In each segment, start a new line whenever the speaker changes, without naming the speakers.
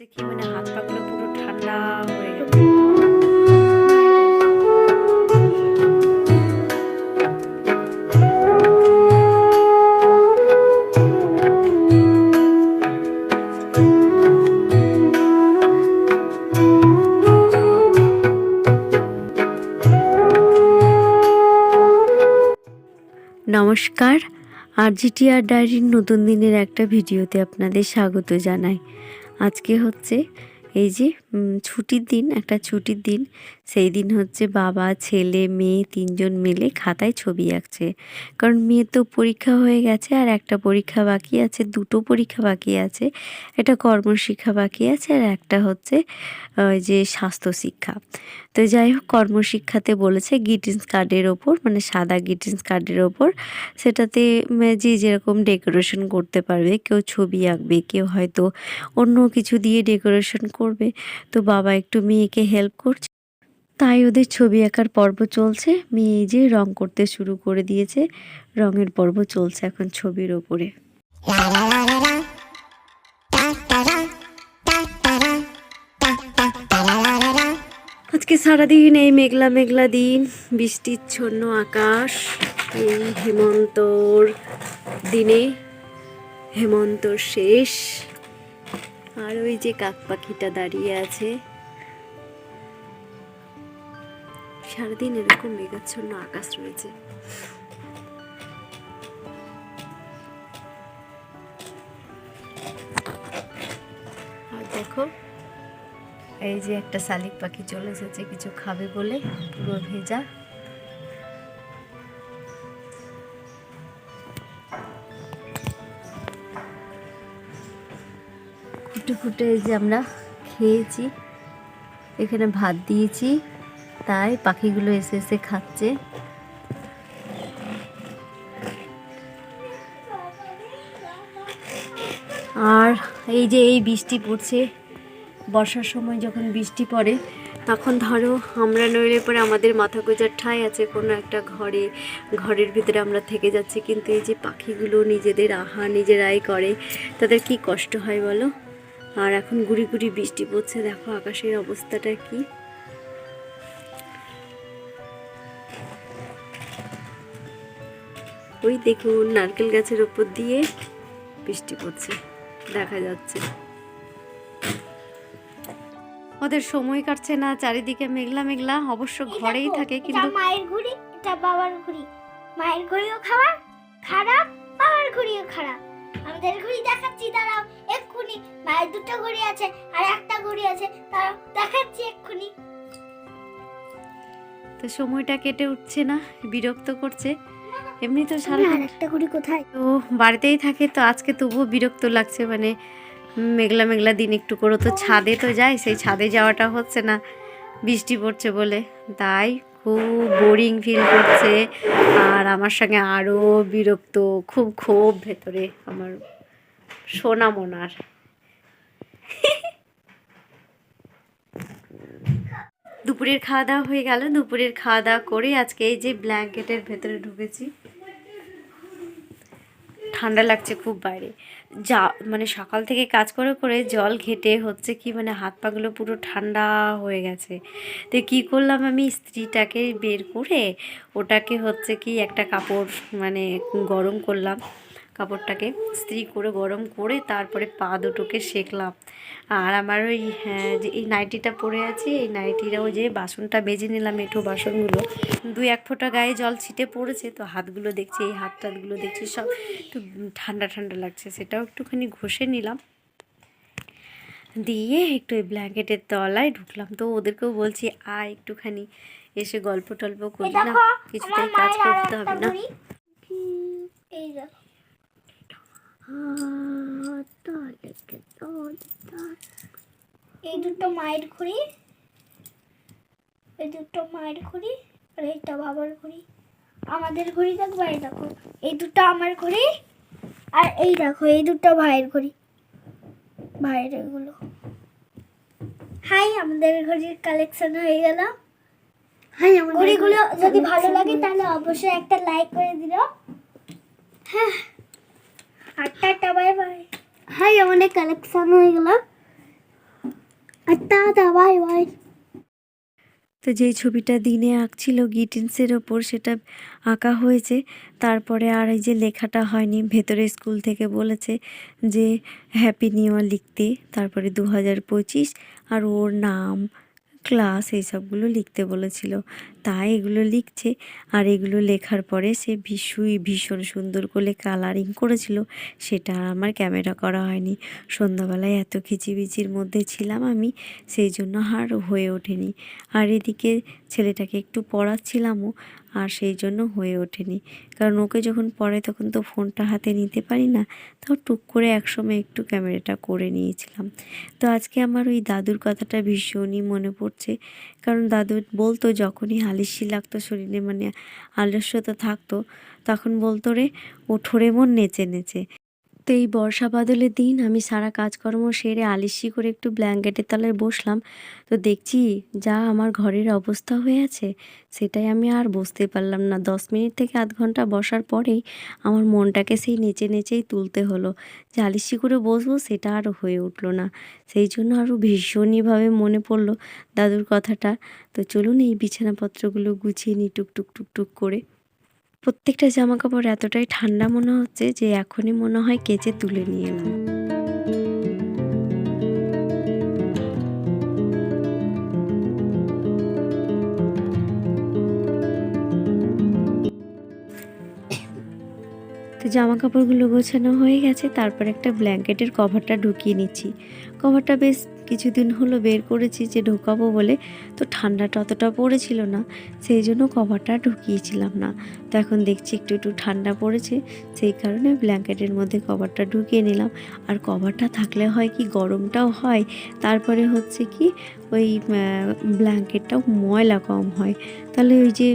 যে কি মানে হাত পাগুলো পুরো ঠান্ডা হয়ে গেছে। নমস্কার, আর জিটিআর ডায়েরির নতুন দিনের একটা ভিডিওতে আপনাদের স্বাগত জানাই। আজকে হচ্ছে এই যে ছুটির দিন, একটা ছুটির দিন। সেই দিন হচ্ছে বাবা, ছেলে, মেয়ে তিনজন মিলে খাতায় ছবি আঁকছে। কারণ মেয়ের তো পরীক্ষা হয়ে গেছে আর একটা পরীক্ষা বাকি আছে, দুটো পরীক্ষা বাকি আছে। একটা কর্মশিক্ষা বাকি আছে আর একটা হচ্ছে, ওই যে স্বাস্থ্য শিক্ষা। তো যাই হোক, কর্মশিক্ষাতে বলেছে গ্রিটিংস কার্ডের ওপর মানে সাদা গ্রিটিংস কার্ডের ওপর। সেটাতে যে যেরকম ডেকোরেশন করতে পারবে, কেউ ছবি আঁকবে, কেউ হয়তো অন্য কিছু দিয়ে ডেকোরেশন করবে। তো বাবা একটু মেয়েকে হেল্প করছে। তাই ওদের ছবি আঁকার পর্ব চলছে। মেয়ে যে রং করতে শুরু করে দিয়েছে। রঙের পর্ব চলছে এখন ছবির ওপরে। আজকে সারাদিন এই মেঘলা মেঘলা দিন। বৃষ্টিচ্ছন্ন আকাশ, এই হেমন্তর দিনে। হেমন্তর শেষ। আর ওই যে কাক পাখিটা দাঁড়িয়ে আছে। সারাদিন এরকম মেঘাচ্ছন্ন আকাশ রয়েছে। আর দেখো, এই যে একটা শালিক পাখি চলে এসেছে, কিছু খাবে বলে, পুরো ভেজা। ফুটে ফুটে যে আমরা খেয়েছি। এখানে ভাত দিয়েছি, তাই পাখিগুলো এসে এসে খাচ্ছে। আর এই যে এই বৃষ্টি পড়ছে, বর্ষার সময় যখন বৃষ্টি পড়ে, তখন ধরো আমরা নইলে পরে আমাদের মাথা গোজার ঠাঁই আছে কোনো একটা ঘরে, ঘরের ভিতরে আমরা থেকে যাচ্ছি। কিন্তু এই যে পাখিগুলো নিজেদের আহার নিজেরাই করে, তাদের কি কষ্ট হয় বলো? আর এখন গুড়ি গুড়ি বৃষ্টি পড়ছে দেখো আকাশের অবস্থাটা কি। ওই দেখুন নারকেল গাছের ওপর দিয়ে বৃষ্টি পড়ছে দেখা যাচ্ছে। ওদের সময় কাটছে না চারিদিকে মেঘলা মেঘলা অবশ্য ঘরেই থাকে কিন্তু
মায়ের ঘুড়ি এটা বাবার ঘুড়ি। মায়ের ঘুড়িও খাবার খারাপ বাবার ঘড়িও খারাপ। আমাদের ঘড়ি দেখাচ্ছি দাঁড়াও এক্ষুনি। মায়ের দুটো ঘড়ি আছে আর একটা ঘড়ি আছে দাঁড়াও দেখাচ্ছি এক্ষুনি।
তো সময়টা কেটে উঠছে না বিরক্ত করছে। এমনি তো সারা
একটা ঘড়ি কোথায়?
তো বাড়িতেই থাকে তো আজকে তবুও বিরক্ত লাগছে মানে মেঘলা মেঘলা দিন একটু করে তো ছাদে তো যায় সেই ছাদে যাওয়াটা হচ্ছে না বৃষ্টি পড়ছে বলে তাই খুব বোরিং ফিল করছে। আর আমার সঙ্গে আরও বিরক্ত, খুব ক্ষোভ ভেতরে আমার সোনা মোনার। দুপুরের খাওয়া দাওয়া হয়ে গেল। দুপুরের খাওয়া দাওয়া করে আজকে এই যে ব্ল্যাঙ্কেটের ভেতরে ঢুকেছি। ঠান্ডা লাগছে খুব বাইরে। যা মানে সকাল থেকে কাজ করে করে জল ঘেটে হচ্ছে কি মানে হাত পাগুলো পুরো ঠান্ডা হয়ে গেছে। তো কি করলাম আমি? স্ত্রীটাকে বের করে ওটাকে হচ্ছে কি একটা কাপড় মানে গরম করলাম। কাপড়টাকে ইস্ত্রি করে গরম করে তারপরে পা দুটোকে সেকলাম। আর আমার ওই হ্যাঁ যে এই নাইটিটা পরে আছে এই নাইটিটাও যে বাসনটা বেজে নিলাম এঁঠো বাসনগুলো। দুই এক ফোঁটা গায়ে জল ছিটে পড়েছে তো হাতগুলো দেখছি এই হাত টাতগুলো দেখছি সব একটু ঠান্ডা ঠান্ডা লাগছে সেটাও একটুখানি ঘষে নিলাম। দিয়ে একটু ওই ব্ল্যাঙ্কেটের তলায় ঢুকলাম তো ওদেরকেও বলছি আয় একটুখানি এসে গল্প টল্প করি না কিছুতেই কাজ করতে হবে না।
এই দেখো। এই দুটো মায়ের ঘড়ি এই দুটো মায়ের ঘড়ি আর এইটা বাবার ঘড়ি। আমাদের ঘড়ি দেখো এই দেখো। এই দুটো আমার ঘড়ি আর এই দেখো এই দুটো ভাইয়ের ঘড়ি। ভাইয়ের এগুলো। হাই আমাদের ঘড়ির কালেকশন হয়ে গেল। হাই আমার ঘড়িগুলো যদি ভালো লাগে তাহলে অবশ্যই একটা লাইক করে দিও হ্যাঁ। টাটা বাই বাই হাই আমাদের কালেকশন হয়ে গেল আর টাটা বাই বাই
তো যেই ছবিটা দিনে আঁকছিল গিটিন্সের ওপর সেটা আঁকা হয়েছে। তারপরে আর এই যে লেখাটা হয়নি ভেতরে স্কুল থেকে বলেছে যে হ্যাপি নিউ ইয়ার লিখতে। তারপরে দু হাজার পঁচিশ আর ওর নাম ক্লাস এইসবগুলো লিখতে বলেছিল। তাই এগুলো লিখছে। আর এগুলো লেখার পরে সে ভীষণই ভীষণ সুন্দর করে কালারিং করেছিল। সেটা আমার ক্যামেরা করা হয়নি। সন্ধ্যাবেলায় এত খিচিবিচির মধ্যে ছিলাম আমি, সেই জন্য আর হয়ে ওঠেনি। আর এদিকে ছেলেটাকে একটু পড়াচ্ছিলামও, আর সেই জন্য হয়ে ওঠেনি। কারণ ওকে যখন পড়ে তখন তো ফোনটা হাতে নিতে পারি না তাও টুক করে একসময় একটু ক্যামেরাটা করে নিয়েছিলাম। তো আজকে আমার ওই দাদুর কথাটা ভীষণই মনে পড়ছে। কারণ দাদু বলতো, যখনই আলিসি লাগতো শরীরে মানে আলস্যতা থাকতো তখন বলতো রে ওঠোরে মন নেচে নেচে। তো এই বর্ষা বাদলের দিন, আমি সারা কাজকর্ম সেরে আলিসি করে একটু ব্ল্যাঙ্কেটের তলায় বসলাম। তো দেখছি যা আমার ঘরের অবস্থা হয়ে আছে, সেটাই আমি আর বসতে পারলাম না। দশ মিনিট থেকে আধ ঘণ্টা বসার পরেই আমার মনটাকে সেই নেচে নেচেই তুলতে হলো। যে আলিসি করে বসবো সেটা আর হয়ে উঠল না। সেই জন্য আরও ভীষণইভাবে মনে পড়ল দাদুর কথাটা। তো চলুন এই বিছানাপত্রগুলো গুছিয়ে নিই টুক টুক টুক টুক করে। প্রত্যেকটা জামা কাপড় এতটাই ঠান্ডা মনে হচ্ছে যে এখনই মনে হয় কেচে তুলে নিয়ে এলাম। তো জামা কাপড়গুলো গোছানো হয়ে গেছে, তারপর একটা ব্ল্যাঙ্কেটের কভারটা ঢুকিয়ে নিচ্ছি। কভারটা বেশ কিছুদিন হলো বের করেছি যে ঢোকাবো বলে, তো ঠান্ডাটা অতটা পড়েছিল না, সেই জন্য কভারটা ঢুকিয়েছিলাম না। তো এখন দেখছি একটু একটু ঠান্ডা পড়েছে, সেই কারণে ব্ল্যাঙ্কেটের মধ্যে কভারটা ঢুকিয়ে নিলাম। আর কভারটা থাকলে হয় কি গরমটাও হয়, তারপরে হচ্ছে কি ওই ব্ল্যাঙ্কেটটাও ময়লা কম হয়। তাহলে ওই যে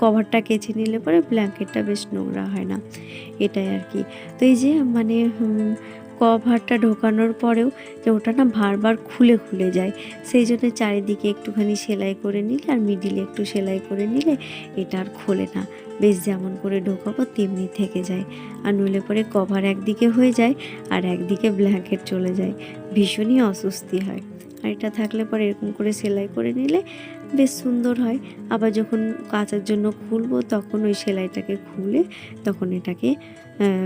কভারটা কেচে নিলে পরে ব্ল্যাঙ্কেটটা বেশ নোংরা হয় না, এটাই আর কি। তো এই যে মানে কভারটা ঢোকানোর পরেও যে ওটা না বারবার খুলে খুলে যায়। সেই জন্য চারিদিকে একটুখানি সেলাই করে নিলে আর মিডিলে একটু সেলাই করে নিলে এটা আর খোলে না। বেশ যেমন করে ঢোকাবো তেমনি থেকে যায়। আর নইলে পরে কভার একদিকে হয়ে যায় আর একদিকে ব্ল্যাঙ্কেট চলে যায়। ভীষণই অস্বস্তি হয়। আর এটা থাকলে পরে এরকম করে সেলাই করে নিলে বেশ সুন্দর হয়। আবার যখন কাচার জন্য খুলবো তখন ওই সেলাইটাকে খুলে তখন এটাকে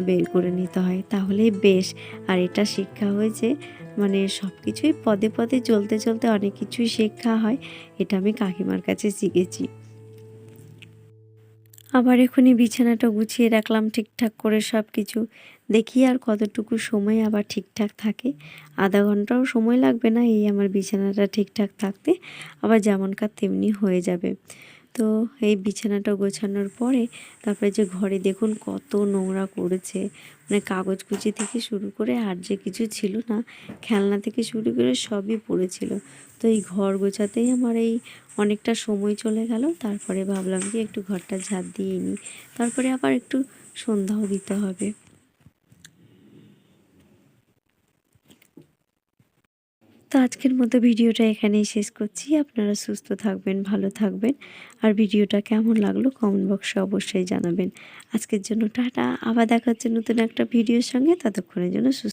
বের করে নিতে হয়। তাহলে বেশ, আর এটা শিক্ষা হয়েছে মানে সব কিছুই পদে পদে চলতে চলতে অনেক কিছুই শিক্ষা হয়। এটা আমি কাকিমার কাছে শিখেছি। আবার এখনই বিছানাটা গুছিয়ে রাখলাম ঠিকঠাক করে সব কিছু দেখি আর কতটুকু সময় আবার ঠিকঠাক থাকে। আধা ঘন্টাও সময় লাগবে না এই আমার বিছানাটা ঠিকঠাক থাকতে। আবার যেমনকার তেমনি হয়ে যাবে। তো এই বিছানাটা গোছানোর পরে তারপরে যে ঘরে দেখুন কত নোংরা করেছে। মানে কাগজ কুচি থেকে শুরু করে আর যে কিছু ছিল না, খেলনা থেকে শুরু করে সবই পড়েছিল। তো এই ঘর গোছাতেই আমার এই অনেকটা সময় চলে গেল। তারপরে ভাবলাম যে একটু ঘরটা ঝাঁট দিয়ে নিই। তারপরে আবার একটু সন্ধ্যাও দিতে হবে। তো আজকের মতো ভিডিওটা এখানেই শেষ করছি। আপনারা সুস্থ থাকবেন, ভালো থাকবেন। আর ভিডিওটা কেমন লাগল কমেন্ট বক্সে অবশ্যই জানাবেন। আজকের জন্য টাটা। আবার দেখা হচ্ছে নতুন একটা ভিডিওর সঙ্গে। ততক্ষণের জন্য সুস্থ